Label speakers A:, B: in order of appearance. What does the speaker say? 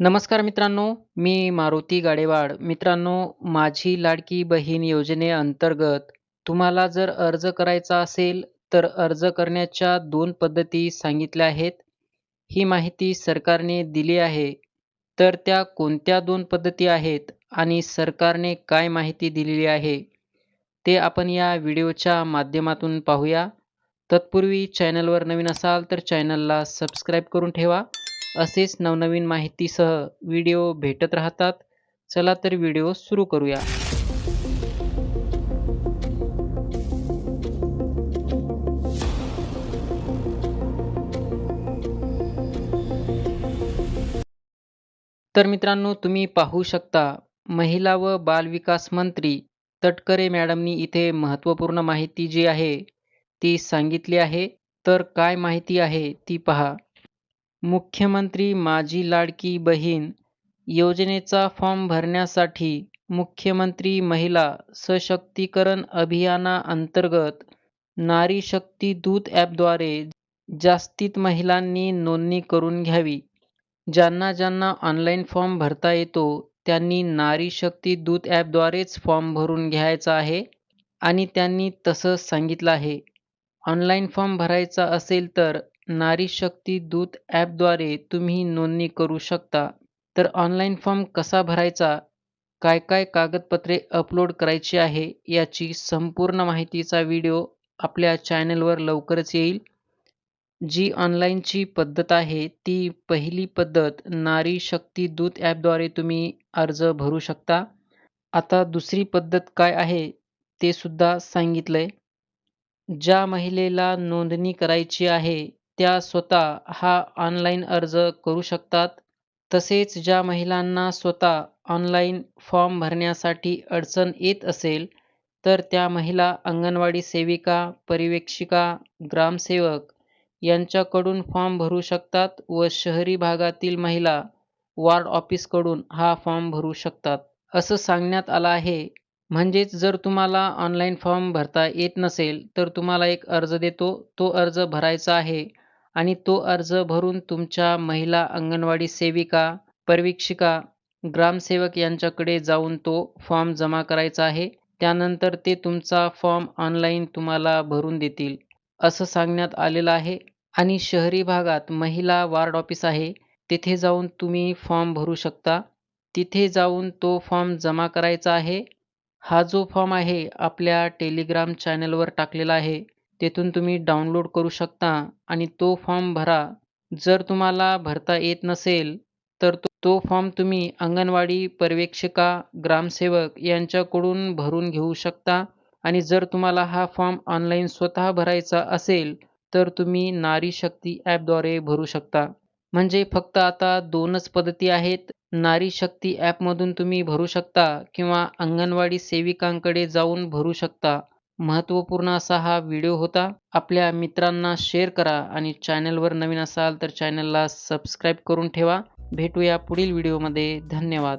A: नमस्कार मित्रांनो मी मारुती गाडेवाड. मित्रांनो माझी लाडकी बहीण योजनेअंतर्गत तुम्हाला जर अर्ज करायचा असेल तर अर्ज करण्याच्या दोन पद्धती सांगितल्या आहेत. ही माहिती सरकारने दिली आहे. तर त्या कोणत्या दोन पद्धती आहेत आणि सरकारने काय माहिती दिलेली आहे ते आपण या व्हिडिओच्या माध्यमातून पाहूया. तत्पूर्वी चॅनलवर नवीन असाल तर चॅनलला सबस्क्राईब करून ठेवा. असेच नवनवीन माहितीसह व्हिडिओ भेटत राहतात. चला तर व्हिडिओ सुरू करूया. तर मित्रांनो तुम्ही पाहू शकता महिला व बालविकास मंत्री तटकरे मॅडमनी इथे महत्त्वपूर्ण माहिती जी आहे ती सांगितली आहे. तर काय माहिती आहे ती पहा. मुख्यमंत्री माझी लाडकी बहीण योजनेचा फॉर्म भरण्यासाठी मुख्यमंत्री महिला सशक्तीकरण अभियानाअंतर्गत नारी शक्ती दूत ॲपद्वारे जास्तीत महिलांनी नोंदणी करून घ्यावी. ज्यांना ज्यांना ऑनलाईन फॉर्म भरता येतो त्यांनी नारी शक्ती दूत ॲपद्वारेच फॉर्म भरून घ्यायचा आहे आणि त्यांनी तसं सांगितलं आहे. ऑनलाईन फॉर्म भरायचा असेल तर नारी शक्ती दूत ॲपद्वारे तुम्ही नोंदणी करू शकता. तर ऑनलाईन फॉर्म कसा भरायचा? काय काय कागदपत्रे अपलोड करायची आहे? याची संपूर्ण माहितीचा व्हिडिओ आपल्या चॅनलवर लवकरच येईल. जी ऑनलाईनची पद्धत आहे ती पहिली पद्धत नारी शक्ती दूत ॲपद्वारे तुम्ही अर्ज भरू शकता. आता दुसरी पद्धत काय आहे ते सुद्धा सांगितलं आहे ज्या महिलेला नोंदणी करायची आहे त्या स्वतः हा ऑनलाईन अर्ज करू शकतात. तसेच ज्या महिलांना स्वतः ऑनलाईन फॉर्म भरण्यासाठी अडचण येत असेल तर त्या महिला अंगणवाडी सेविका पर्यवेक्षिका ग्रामसेवक यांच्याकडून फॉर्म भरू शकतात व शहरी भागातील महिला वार्ड ऑफिसकडून हा फॉर्म भरू शकतात. असं सांगण्यात आलं आहे. म्हणजेच जर तुम्हाला ऑनलाईन फॉर्म भरता येत नसेल तर तुम्हाला एक अर्ज देतो. तो अर्ज भरायचा आहे. आणि तो अर्ज भरून तुमच्या महिला अंगणवाडी सेविका परवीक्षिका ग्रामसेवक यांच्याकडे जाऊन तो फॉर्म जमा करायचा आहे. त्यानंतर ते तुमचा फॉर्म ऑनलाईन तुम्हाला भरून देतील असं सांगण्यात आलेलं आहे. आणि शहरी भागात महिला वार्ड ऑफिस आहे. तिथे जाऊन तुम्ही फॉर्म भरू शकता. तिथे जाऊन तो फॉर्म जमा करायचा आहे. हा जो फॉर्म आहे आपल्या टेलिग्राम चॅनलवर टाकलेला आहे. तेथून तुम्ही डाउनलोड करू शकता आणि तो फॉर्म भरा. जर तुम्हाला भरता येत नसेल तर तो फॉर्म तुम्ही अंगणवाडी पर्यवेक्षिका ग्रामसेवक यांच्याकडून भरून घेऊ शकता. आणि जर तुम्हाला हा फॉर्म ऑनलाईन स्वतः भरायचा असेल तर तुम्ही नारी शक्ती ॲपद्वारे भरू शकता. म्हणजे फक्त आता दोनच पद्धती आहेत. नारी शक्ती ॲपमधून तुम्ही भरू शकता किंवा अंगणवाडी सेविकांकडे जाऊन भरू शकता. महत्त्वपूर्ण असा हा व्हिडिओ होता. आपल्या मित्रांना शेअर करा आणि चॅनलवर नवीन असाल तर चॅनलला सबस्क्राईब करून ठेवा. भेटूया पुढील व्हिडिओमध्ये. धन्यवाद.